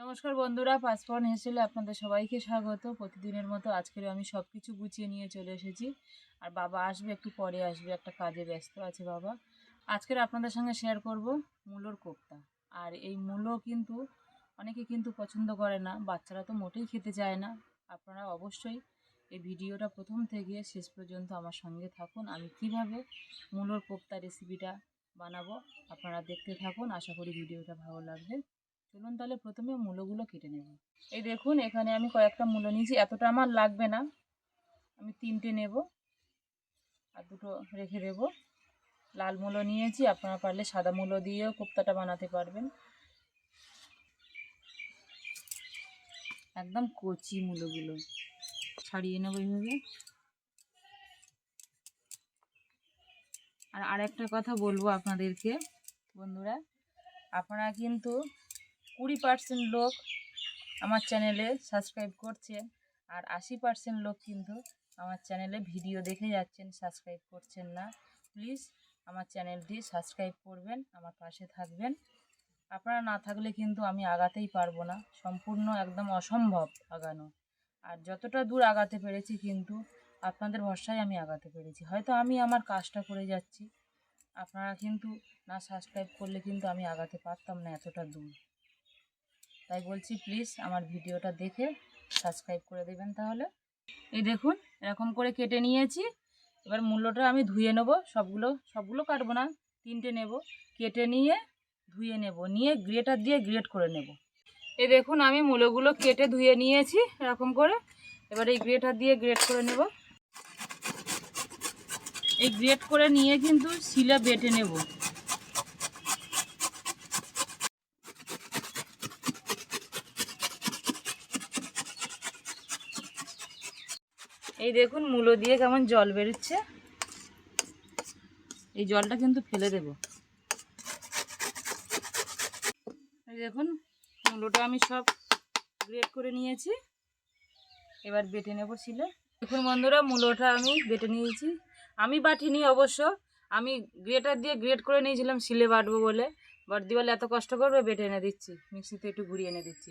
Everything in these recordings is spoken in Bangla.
নমস্কার বন্ধুরা পাঁচফোরন হেসেলে আপনাদের সবাইকে স্বাগত। প্রতিদিনের মতো আজকের আমি সব কিছু গুছিয়ে নিয়ে চলে এসেছি। আর বাবা আসবে, একটু পরে আসবে, একটা কাজে ব্যস্ত আছে বাবা। আজকের আপনাদের সঙ্গে শেয়ার করব মূলোর কোপ্তা। আর এই মূলো কিন্তু অনেকে কিন্তু পছন্দ করে না, বাচ্চারা তো মোটেই খেতে চায় না। আপনারা অবশ্যই এই ভিডিওটা প্রথম থেকে শেষ পর্যন্ত আমার সঙ্গে থাকুন। আমি কীভাবে মূলোর কোপ্তা রেসিপিটা বানাবো আপনারা দেখতে থাকুন। আশা করি ভিডিওটা ভালো লাগবে। চলুন তাহলে প্রথমে মূলোগুলো কেটে নেব। এই দেখুন, এখানে আমি কয়েকটা মূলো নিয়েছি, এতটা আমার লাগবে না। আমি তিনটে নেব আর দুটো রেখে দেব। লাল মূলো নিয়েছি, আপনারা পারলে সাদা মূলো দিয়েও কোপ্তাটা বানাতে পারবেন। একদম কচি মূলোগুলো। ছাড়িয়ে নেব এইভাবে। আর আরেকটা কথা বলব আপনাদেরকে। বন্ধুরা, আপনারা কিন্তু কুড়ি পার্সেন্ট লোক আমার চ্যানেলে সাবস্ক্রাইব করছেন আর আশি পার্সেন্ট লোক কিন্তু আমার চ্যানেলে ভিডিও দেখে যাচ্ছেন সাবস্ক্রাইব করছেন না। প্লিজ আমার চ্যানেলটি সাবস্ক্রাইব করবেন, আমার পাশে থাকবেন। আপনারা না থাকলে কিন্তু আমি আগাতেই পারব না। সম্পূর্ণ একদম অসম্ভব আগানো। আর যতটা দূর আগাতে পেরেছি কিন্তু আপনাদের ভরসায় আমি আগাতে পেরেছি। হয়তো আমি আমার কাজটা করে যাচ্ছি। আপনারা কিন্তু না সাবস্ক্রাইব করলে কিন্তু আমি আগাতে পারতাম না এতটা দূর। তাই বলছি প্লিজ আমার ভিডিওটা দেখে সাবস্ক্রাইব করে দেবেন তাহলে। এই দেখুন, এরকম করে কেটে নিয়েছি। এবার মূল্যটা আমি ধুয়ে নেব। সবগুলো সবগুলো কাটবো না, তিনটে নেব। কেটে নিয়ে, ধুয়ে নেব। নিয়ে গ্রেটার দিয়ে গ্রেট করে নেব। এই দেখুন, আমি মূলোগুলো কেটে ধুয়ে নিয়েছি এরকম করে। এবার এই গ্রেটার দিয়ে গ্রেট করে নেব। এই গ্রেট করে নিয়ে কিন্তু শিলা বেটে নেব। এই দেখুন, মূলো দিয়ে কেমন জল বেরোচ্ছে। এই জলটা কিন্তু ফেলে দেব। এই দেখুন, মূলোটা আমি সব গ্রেট করে নিয়েছি। এবার বেটে নেব ছিলে দেখুন বন্ধুরা, মূলোটা আমি বেটে নিয়েছি। আমি বাটিনি অবশ্য, আমি গ্রেটার দিয়ে গ্রেট করে নিয়েছিলাম, শিলে বাটবো বলে। বর্দি বলে এত কষ্ট করবে, বেটে এনে দিচ্ছি। মিক্সিতে একটু ঘুরিয়ে এনে দিচ্ছি।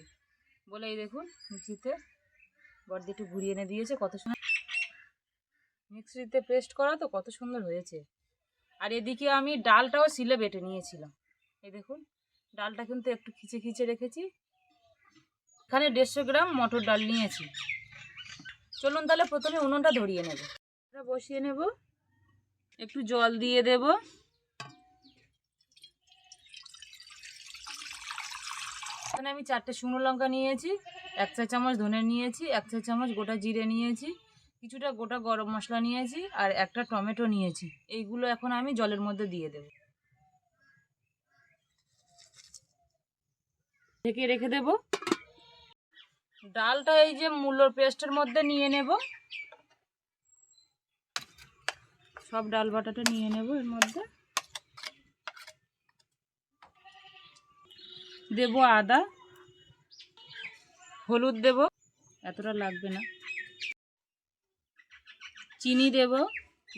বলে এই দেখুন, মিক্সিতে বর্দি একটু ঘুরিয়ে এনে দিয়েছে, কত সুন্দর মিক্সিতে পেস্ট করা তো কত সুন্দর হয়েছে। আর এদিকে আমি ডালটাও শিলে বেটে নিয়েছিলাম। এই দেখুন, ডালটা কিন্তু একটু খিচে খিচে রেখেছি। এখানে দেড়শো গ্রাম মটর ডাল নিয়েছি। চলুন তাহলে প্রথমে উনুনটা ধরিয়ে নেব। বসিয়ে নেব। একটু জল দিয়ে দেব। এখানে আমি চারটে শুকনো লঙ্কা নিয়েছি, এক চা চামচ ধনে নিয়েছি, এক চা চামচ গোটা জিরে নিয়েছি। কিছুটা গোটা গরম মশলা নিয়েছি আর একটা টমেটো নিয়েছি। এইগুলো এখন আমি জলের মধ্যে দিয়ে দেব। ঢেকে রেখে দেব। ডালটা এই যে মূলোর পেস্টের মধ্যে নিয়ে নেব। সব ডাল বাটাটা নিয়ে নেব এর মধ্যে। দেব আদা। হলুদ দেব। এতটা লাগবে না। চিনি দেব।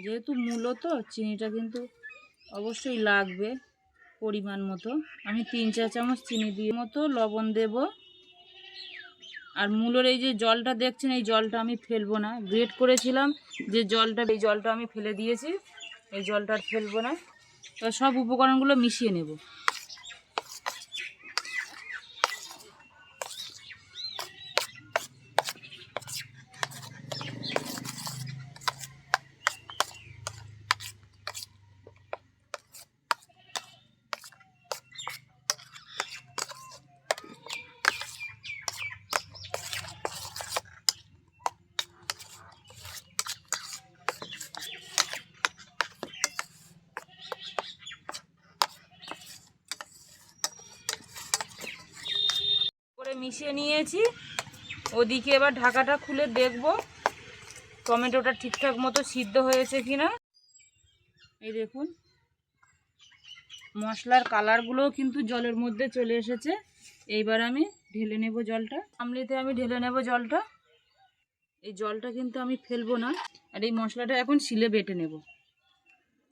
যেহেতু মূলো তো, চিনিটা কিন্তু অবশ্যই লাগবে পরিমাণ মতো। আমি তিন চা চামচ চিনি দিয়ে মতো লবণ দেব। আর মূলোর এই যে জলটা দেখছেন, এই জলটা আমি ফেলব না। গ্রেট করেছিলাম যে জলটা, এই জলটা আমি ফেলে দিয়েছি। এই জলটা আর ফেলব না। এবার সব উপকরণগুলো মিশিয়ে নেব করে মিশিয়ে নিয়েছি। ওদিকে এবার ঢাকাটা খুলে দেখব, টমেটোটা ঠিকঠাক মতো সিদ্ধ হয়েছে কিনা। এই দেখুন, মশলার কালারগুলোও কিন্তু জলের মধ্যে চলে এসেছে। এইবার আমি ঢেলে নেব জলটা। আমলিতে আমি ঢেলে নেব জলটা। এই জলটা কিন্তু আমি ফেলব না, আর এই মশলাটা এখন শিলে বেটে নেব।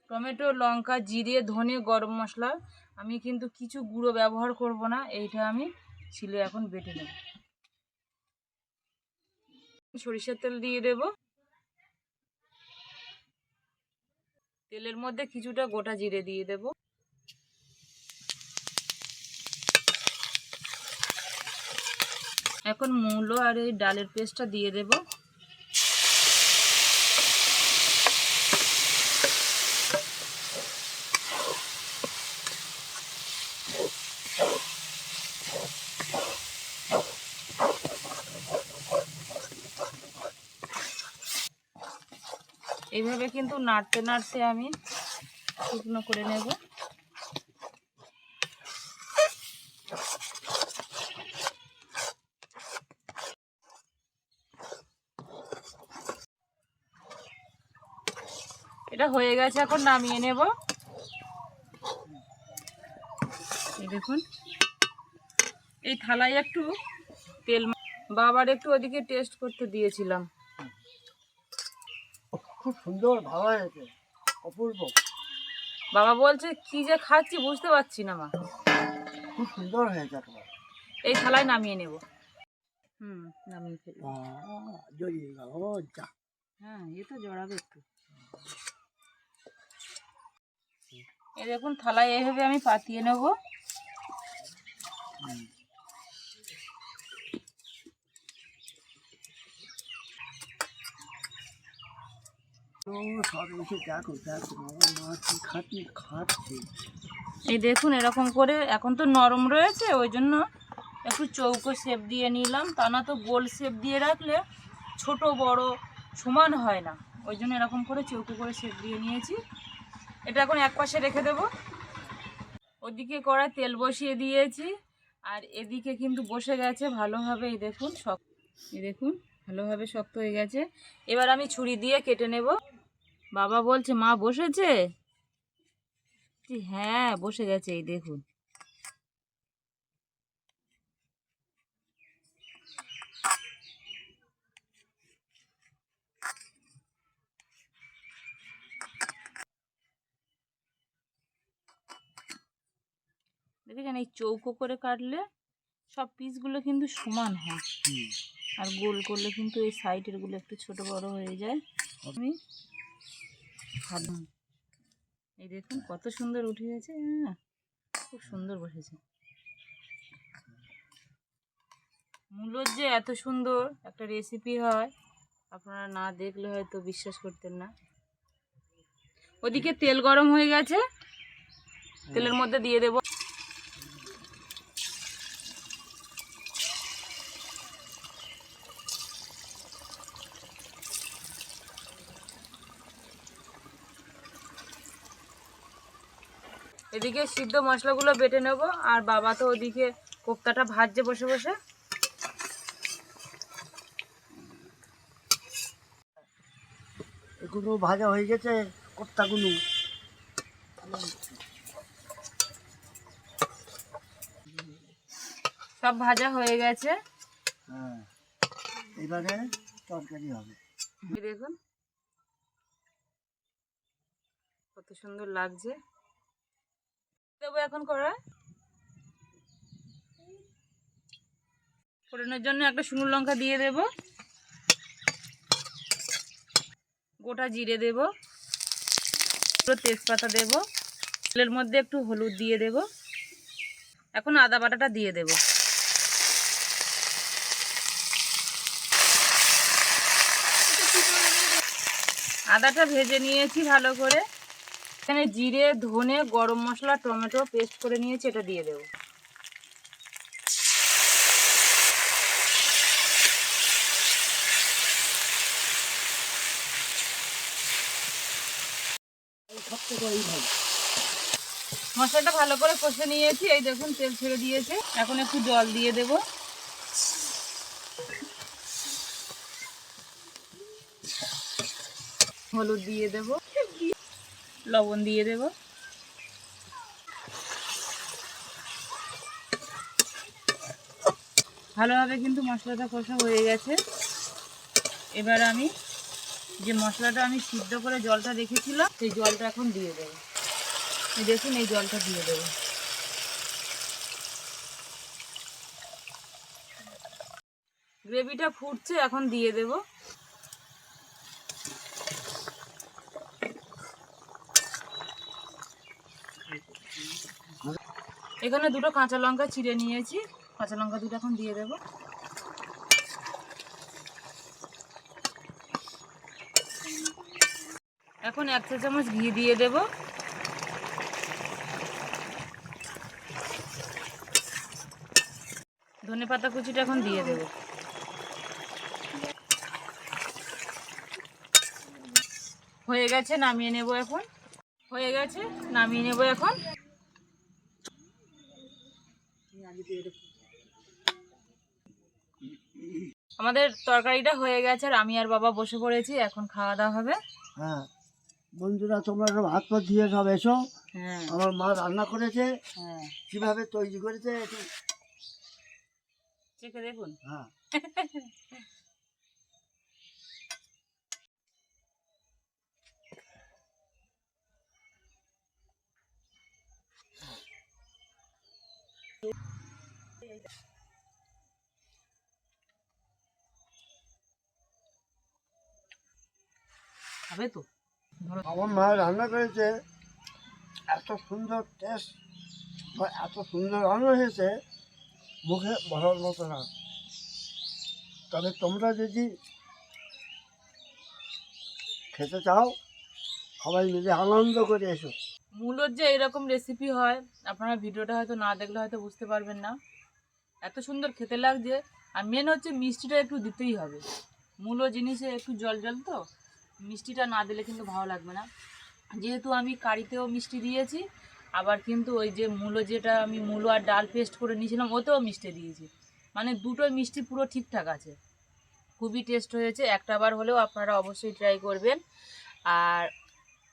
টমেটো, লঙ্কা, জিরে, ধনে, গরম মশলা, আমি কিন্তু কিছু গুঁড়ো ব্যবহার করব না, এইটা আমি ছিলে এখন বেটে নেব। সরিষার তেল দিয়ে দেব। তেলের মধ্যে কিছুটা গোটা জিরে দিয়ে দেব। এখন মূলো আর এই ডালের পেস্টটা দিয়ে দেব। এইভাবে কিন্তু নাড়তে নাড়তে আমি শুকনো করে নেব। এটা হয়ে গেছে, এখন নামিয়ে নেব। দেখুন, এই থালায় একটু তেল বাবার একটু ওদিকে টেস্ট করতে দিয়েছিলাম। খুব সুন্দর ভালো হয়েছে। অপূর্ব। বাবা বলছে কি যে খাচ্ছি বুঝতে পারছি না মা। খুব সুন্দর হয়েছে একেবারে। এই থালায় নামিয়ে নেব। হুম নামিয়ে ফেলি। জড়িয়ে গেল যা। হ্যাঁ এ তো জড়াবে একটু। দেখুন থালায় এইভাবে আমি পাতিয়ে নেব। সব খাচ্ছে এই দেখুন, এরকম করে এখন তো নরম রয়েছে, ওই জন্য একটু চৌকো শেপ দিয়ে নিলাম। তা না তো গোল শেপ দিয়ে রাখলে ছোট, বড় সমান হয় না। ওই জন্য এরকম করে চৌকো করে শেপ দিয়ে নিয়েছি। এটা এখন এক পাশে রেখে দেব। ওদিকে কড়াই তেল বসিয়ে দিয়েছি, আর এদিকে কিন্তু বসে গেছে ভালোভাবে, এই দেখুন শক্ত এই দেখুন, ভালোভাবে শক্ত হয়ে গেছে। এবার আমি ছুরি দিয়ে কেটে নেব। বাবা বলছে মা বসেছে? হ্যাঁ বসে গেছে এই দেখুন। দেখেছেন এই চৌকো করে কাটলে সব পিসগুলো কিন্তু সমান হয়। আর গোল করলে কিন্তু এই সাইডেরগুলো একটু ছোট বড় হয়ে যায়। আমি এই দেখুন কত সুন্দর উঠে গেছে হ্যাঁ। খুব সুন্দর বসেছে। মূলোর যে এত সুন্দর একটা রেসিপি হয়, আপনারা না দেখলে হয়তো বিশ্বাস করতেন না। ওদিকে তেল গরম হয়ে গেছে, তেলের মধ্যে দিয়ে দেবো। এদিকে সিদ্ধ মশলাগুলো বেটে নেব আর বাবা তো ওদিকে কোপ্তাটা ভাজছে বসে বসে। এগুলো ভাজা হয়ে গেছে কোপ্তাগুলো। সব ভাজা হয়ে গেছে। হ্যাঁ এবারে তরকারি হবে। দেখুন কত সুন্দর লাগছে। দেবো এখন করা। ফোড়নের জন্য একটা শুকনো লঙ্কা দিয়ে দেব। গোটা জিরে দেব। দুটো তেজপাতা দেব। তেলের মধ্যে একটু হলুদ দিয়ে দেব। এখন আদা বাটাটা দিয়ে দেব। আদাটা ভেজে নিয়েছি ভালো করে। এখানে জিরে, ধনে, গরম মশলা, টমেটো পেস্ট করে নিয়েছি, এটা দিয়ে দেবো। মশলাটা ভালো করে কষে নিয়েছি, এই দেখুন, তেল ছেড়ে দিয়েছে। এখন একটু জল দিয়ে দেব। হলুদ দিয়ে দেব। লবণ দিয়ে দেব। ভালোভাবে কিন্তু মশলাটা কষা হয়ে গেছে। এবার আমি যে মশলাটা আমি সিদ্ধ করে জলটা রেখেছিলাম, সেই জলটা এখন দিয়ে দেবো। দেখুন, এই জলটা দিয়ে দেবো। গ্রেভিটা ফুটছে, এখন দিয়ে দেব। এখানে দুটো কাঁচা লঙ্কা চিড়ে নিয়েছি। কাঁচা লঙ্কা দুটো এখন দিয়ে দেবো। এখন এক চা চামচ ঘি দিয়ে দেব। ধনে পাতা কুচিটা এখন দিয়ে দেব। হয়ে গেছে, নামিয়ে নেব এখন। হয়ে গেছে, নামিয়ে নেব এখন। আমাদের তরকারিটা হয়ে গেছে আর আমি আর বাবা বসে পড়েছি এখন খাওয়া দাওয়া হবে। হ্যাঁ। বন্ধুরা তোমরা সব হাত পা দিয়ে সব এসো। হ্যাঁ। আমার মা রান্না করেছে। হ্যাঁ। কীভাবে তৈরি করেছে একটু চেখে দেখুন। হ্যাঁ। খাবে তো? আমার মা রান্না করেছে এত সুন্দর টেস্ট বা এত সুন্দর রান্না হয়েছে মুখে বলার মতো না। তবে তোমরা যদি খেতে চাও সবাই মিলে আনন্দ করে এসো। মূলত যে এরকম রেসিপি হয় আপনারা ভিডিওটা হয়তো না দেখলে হয়তো বুঝতে পারবেন না। এত সুন্দর খেতে লাগছে। আর মেন হচ্ছে মিষ্টিটা একটু দিতেই হবে। মূলো, জিনিসে একটু জল জল তো। মিষ্টিটা না দিলে কিন্তু ভালো লাগবে না। যেহেতু আমি কারিতেও মিষ্টি দিয়েছি, আবার কিন্তু ওই যে মূলো যেটা আমি মূলো আর ডাল পেস্ট করে নিয়েছিলাম, ওতেও মিষ্টি দিয়েছি। মানে দুটোই মিষ্টি পুরো ঠিকঠাক আছে। খুবই টেস্ট হয়েছে। একটা বার হলেও আপনারা অবশ্যই ট্রাই করবেন। আর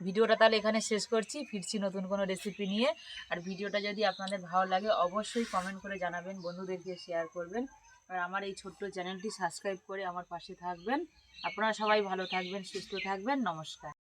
ভিডিওটা তাহলে এখানে শেষ করছি। ফিরছি নতুন কোনো রেসিপি নিয়ে। আর ভিডিওটা যদি আপনাদের ভালো লাগে, অবশ্যই কমেন্ট করে জানাবেন, বন্ধুদেরকে শেয়ার করবেন। আর আমার এই ছোট্ট চ্যানেলটি সাবস্ক্রাইব করে আমার পাশে থাকবেন। আপনারা সবাই ভালো থাকবেন, সুস্থ থাকবেন। নমস্কার।